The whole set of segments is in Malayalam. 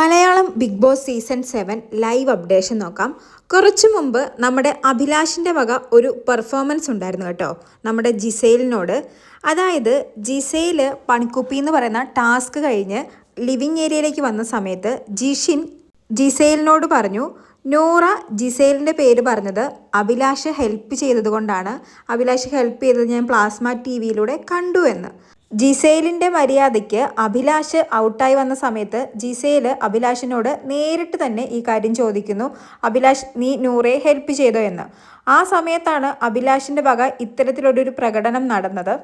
Malayalam Bigg Boss season seven live updation നോക്കാം. കുറച്ചു മുമ്പ് നമ്മുടെ അഭിലാഷിന്റെ വക ഒരു പെർഫോമൻസ് ഉണ്ടായിരുന്നു കേട്ടോ നമ്മുടെ ജിസൈലിനോട്. അതായത് ജിസൈൽ പണിക്കുപ്പി എന്ന് പറയുന്ന ടാസ്ക് കഴിഞ്ഞ് ലിവിങ് ഏരിയയിലേക്ക് വന്ന സമയത്ത് ജിഷിൻ ജിസൈലിനോട് പറഞ്ഞു നൂറ ജിസൈലിന്റെ പേര് പറഞ്ഞത് അഭിലാഷ് ഹെൽപ്പ് ചെയ്തതുകൊണ്ടാണ്. അഭിലാഷ് ഹെൽപ്പ് ചെയ്തത് ഞാൻ പ്ലാസ്മ ടി വിയിലൂടെ കണ്ടു എന്ന്. ജിസേലിന്റെ മര്യാദയ്ക്ക് അഭിലാഷ് ഔട്ടായി വന്ന സമയത്ത് ജിസേൽ അഭിലാഷിനോട് നേരിട്ട് തന്നെ ഈ കാര്യം ചോദിക്കുന്നു. അഭിലാഷ് നീ നൂറെ ഹെൽപ്പ് ചെയ്തോ? എന്ന്. ആ സമയത്താണ് അഭിലാഷിന്റെ വക ഇത്തരത്തിലൊരു പ്രകടനം നടന്നത്.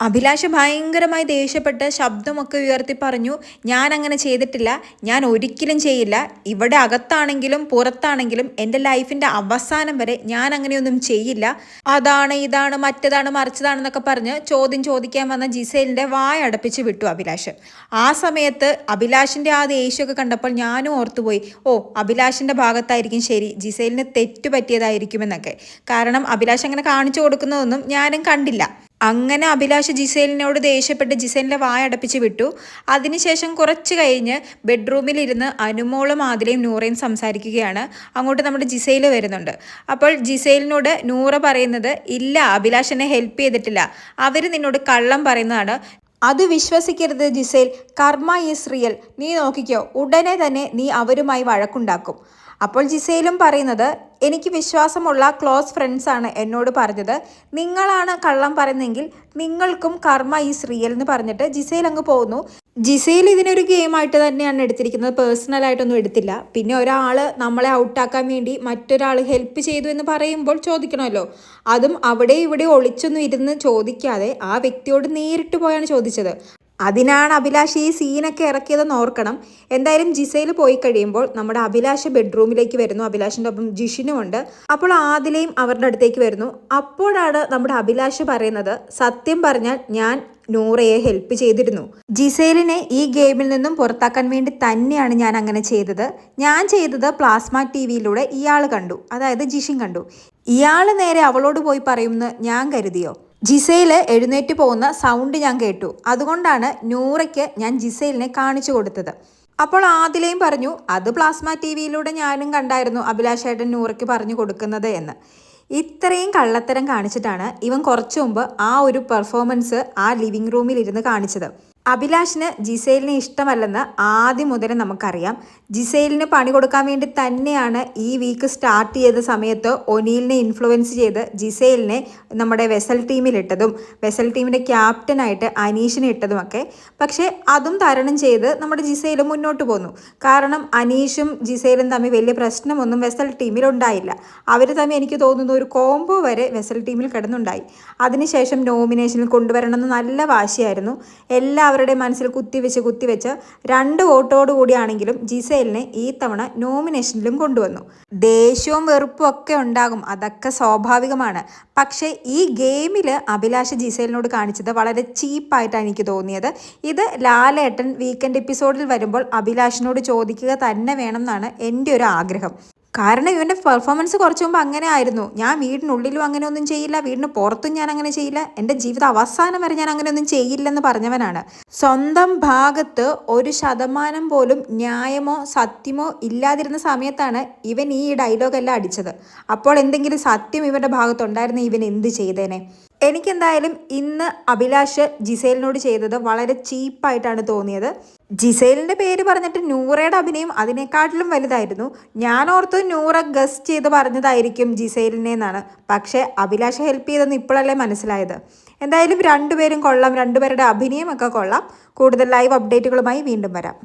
അഭിലാഷ് ഭയങ്കരമായി ദേഷ്യപ്പെട്ട് ശബ്ദമൊക്കെ ഉയർത്തി പറഞ്ഞു ഞാൻ അങ്ങനെ ചെയ്തിട്ടില്ല ഞാൻ ഒരിക്കലും ചെയ്യില്ല. ഇവിടെ അകത്താണെങ്കിലും പുറത്താണെങ്കിലും എന്റെ ലൈഫിന്റെ അവസാനം വരെ ഞാൻ അങ്ങനെയൊന്നും ചെയ്യില്ല. അതാണ് ഇതാണ് മറ്റതാണ് മറിച്ചതാണെന്നൊക്കെ പറഞ്ഞ് ചോദ്യം ചോദിക്കാൻ വന്ന ജിസേലിന്റെ വായ അടപ്പിച്ച് വിട്ടു അഭിലാഷ്. ആ സമയത്ത് അഭിലാഷിന്റെ ആ ദേഷ്യമൊക്കെ കണ്ടപ്പോൾ ഞാനും ഓർത്തുപോയി ഓ അഭിലാഷിന്റെ ഭാഗത്തായിരിക്കും ശരി ജിസേലിന് തെറ്റ് പറ്റിയതായിരിക്കുമെന്നൊക്കെ കാരണം അഭിലാഷ് അങ്ങനെ കാണിച്ചു കൊടുക്കുന്നതൊന്നും ഞാനും കണ്ടില്ല. അങ്ങനെ അഭിലാഷ് ജിസേലിനോട് ദേഷ്യപ്പെട്ട് ജിസേലിന്റെ വായ അടപ്പിച്ച് വിട്ടു. അതിനുശേഷം കുറച്ച് കഴിഞ്ഞ് ബെഡ്റൂമിലിരുന്ന് അനുമോളും ആദിലയും നൂറയും സംസാരിക്കുകയാണ്. അങ്ങോട്ട് നമ്മുടെ ജിസേൽ വരുന്നുണ്ട്. അപ്പോൾ ജിസേലിനോട് നൂറ പറയുന്നത് ഇല്ല അഭിലാഷ് എന്നെ ഹെൽപ്പ് ചെയ്തിട്ടില്ല. അവർ നിന്നോട് കള്ളം പറയുന്നതാണ്. അത് വിശ്വസിക്കരുത് ജിസേൽ. കർമ്മ ഈസ് റിയൽ. നീ നോക്കിക്കോ ഉടനെ തന്നെ നീ അവരുമായി വഴക്കുണ്ടാക്കും. അപ്പോൾ ജിസയിലും പറയുന്നത് എനിക്ക് വിശ്വാസമുള്ള ക്ലോസ് ഫ്രണ്ട്സാണ് എന്നോട് പറഞ്ഞത്. നിങ്ങളാണ് കള്ളം പറയുന്നതെങ്കിൽ നിങ്ങൾക്കും കർമ്മ ഈസ് റിയൽ എന്ന് പറഞ്ഞിട്ട് ജിസയിൽ അങ്ങ് പോകുന്നു. ജിസയിൽ ഇതിനൊരു ഗെയിമായിട്ട് തന്നെയാണ് എടുത്തിരിക്കുന്നത്. പേഴ്സണലായിട്ടൊന്നും എടുത്തില്ല. പിന്നെ ഒരാൾ നമ്മളെ ഔട്ടാക്കാൻ വേണ്ടി മറ്റൊരാൾ ഹെൽപ്പ് ചെയ്തു എന്ന് പറയുമ്പോൾ ചോദിക്കണമല്ലോ. അതും അവിടെ ഇവിടെ ഒളിച്ചൊന്നും ഇരുന്ന് ചോദിക്കാതെ ആ വ്യക്തിയോട് നേരിട്ട് പോയാണ് ചോദിച്ചത്. അതിനാണ് അഭിലാഷ് ഈ സീനൊക്കെ ഇറക്കിയതെന്ന് ഓർക്കണം. എന്തായാലും ജിസയിൽ പോയി കഴിയുമ്പോൾ നമ്മുടെ അഭിലാഷ് ബെഡ്റൂമിലേക്ക് വരുന്നു. അഭിലാഷിന്റെ ഒപ്പം ജിഷിനും ഉണ്ട്. അപ്പോൾ ആദിലയും അവരുടെ അടുത്തേക്ക് വരുന്നു. അപ്പോഴാണ് നമ്മുടെ അഭിലാഷ് പറയുന്നത് സത്യം പറഞ്ഞാൽ ഞാൻ നൂറയെ ഹെൽപ്പ് ചെയ്തിരുന്നു. ജിസേലിനെ ഈ ഗെയിമിൽ നിന്നും പുറത്താക്കാൻ വേണ്ടി തന്നെയാണ് ഞാൻ അങ്ങനെ ചെയ്തത്. ഞാൻ ചെയ്തത് പ്ലാസ്മ ടി വിയിലൂടെ ഇയാൾ കണ്ടു. അതായത് ജിഷിൻ കണ്ടു. ഇയാൾ നേരെ അവളോട് പോയി പറയുമെന്ന് ഞാൻ കരുതിയോ? ജിസയിൽ എഴുന്നേറ്റ് പോകുന്ന സൗണ്ട് ഞാൻ കേട്ടു. അതുകൊണ്ടാണ് നൂറയ്ക്ക് ഞാൻ ജിസൈലിനെ കാണിച്ചു കൊടുത്തത്. അപ്പോൾ ആദിലയും പറഞ്ഞു അത് പ്ലാസ്മ ടി വിയിലൂടെ ഞാനും കണ്ടായിരുന്നു അഭിലാഷേട്ടൻ നൂറയ്ക്ക് പറഞ്ഞു കൊടുക്കുന്നത് എന്ന്. ഇത്രയും കള്ളത്തരം കാണിച്ചിട്ടാണ് ഇവൻ കുറച്ചു മുമ്പ് ആ ഒരു പെർഫോമൻസ് ആ ലിവിംഗ് റൂമിൽ ഇരുന്ന് കാണിച്ചത്. അഭിലാഷിന് ജിസൈലിനെ ഇഷ്ടമല്ലെന്ന് ആദ്യം മുതൽ നമുക്കറിയാം. ജിസൈലിന് പണി കൊടുക്കാൻ വേണ്ടി തന്നെയാണ് ഈ വീക്ക് സ്റ്റാർട്ട് ചെയ്ത സമയത്ത് ഒനീലിനെ ഇൻഫ്ലുവൻസ് ചെയ്ത് ജിസൈലിനെ നമ്മുടെ വെസൽ ടീമിലിട്ടതും വെസൽ ടീമിന്റെ ക്യാപ്റ്റനായിട്ട് അനീഷിനെ ഇട്ടതുമൊക്കെ പക്ഷേ അതും തരണം ചെയ്ത് നമ്മുടെ ജിസൈൽ മുന്നോട്ട് പോന്നു. കാരണം അനീഷും ജിസൈലും തമ്മിൽ വലിയ പ്രശ്നമൊന്നും വെസൽ ടീമിൽ ഉണ്ടായില്ല. അവർ തമ്മിൽ എനിക്ക് തോന്നുന്നു ഒരു കോംബോ വരെ വെസൽ ടീമിൽ കിടന്നുണ്ടായി. അതിനുശേഷം നോമിനേഷനിൽ കൊണ്ടുവരണമെന്ന് നല്ല വാശിയായിരുന്നു. എല്ലാവരും അവരുടെ മനസ്സിൽ കുത്തിവെച്ച് കുത്തിവെച്ച് രണ്ട് വോട്ടോടുകൂടിയാണെങ്കിലും ജിസേലിനെ ഈ തവണ നോമിനേഷനിലും കൊണ്ടുവന്നു. ദേഷ്യവും വെറുപ്പും ഒക്കെ ഉണ്ടാകും. അതൊക്കെ സ്വാഭാവികമാണ്. പക്ഷേ ഈ ഗെയിമിൽ അഭിലാഷ് ജിസേലിനോട് കാണിച്ചത് വളരെ ചീപ്പായിട്ടാണ് എനിക്ക് തോന്നിയത്. ഇത് ലാലേട്ടൻ വീക്കെൻഡ് എപ്പിസോഡിൽ വരുമ്പോൾ അഭിലാഷിനോട് ചോദിക്കുക തന്നെ വേണമെന്നാണ് എന്റെ ഒരു ആഗ്രഹം. കാരണം ഇവന്റെ പെർഫോമൻസ് കുറച്ച് മുമ്പ് അങ്ങനെ ആയിരുന്നു. ഞാൻ വീടിനുള്ളിലും അങ്ങനെ ഒന്നും ചെയ്യില്ല വീടിന് പുറത്തും ഞാൻ അങ്ങനെ ചെയ്യില്ല. എന്റെ ജീവിത അവസാനം വരെ ഞാൻ അങ്ങനെ ഒന്നും ചെയ്യില്ലെന്ന് പറഞ്ഞവനാണ്. സ്വന്തം ഭാഗത്ത് ഒരു ശതമാനം പോലും ന്യായമോ സത്യമോ ഇല്ലാതിരുന്ന സമയത്താണ് ഇവൻ ഈ ഡയലോഗെല്ലാം അടിച്ചത്. അപ്പോൾ എന്തെങ്കിലും സത്യം ഇവന്റെ ഭാഗത്തുണ്ടായിരുന്ന ഇവൻ എന്ത് ചെയ്തേനെ? എനിക്കെന്തായാലും ഇന്ന് അഭിലാഷ് ജിസേലിനോട് ചെയ്തത് വളരെ ചീപ്പായിട്ടാണ് തോന്നിയത്. ജിസേലിന്റെ പേര് പറഞ്ഞിട്ട് നൂറയുടെ അഭിനയം അതിനെക്കാട്ടിലും വലുതായിരുന്നു. ഞാൻ ഓർത്തു നൂറ ഗസ്റ്റ് ചെയ്ത് പറഞ്ഞതായിരിക്കും ജിസേലിനെ എന്നാണ്. പക്ഷേ അഭിലാഷ് ഹെൽപ്പ് ചെയ്തെന്ന് ഇപ്പോഴല്ലേ മനസ്സിലായത്. എന്തായാലും രണ്ടുപേരും കൊള്ളാം. രണ്ടുപേരുടെ അഭിനയമൊക്കെ കൊള്ളാം. കൂടുതൽ ലൈവ് അപ്ഡേറ്റുകളുമായി വീണ്ടും വരാം.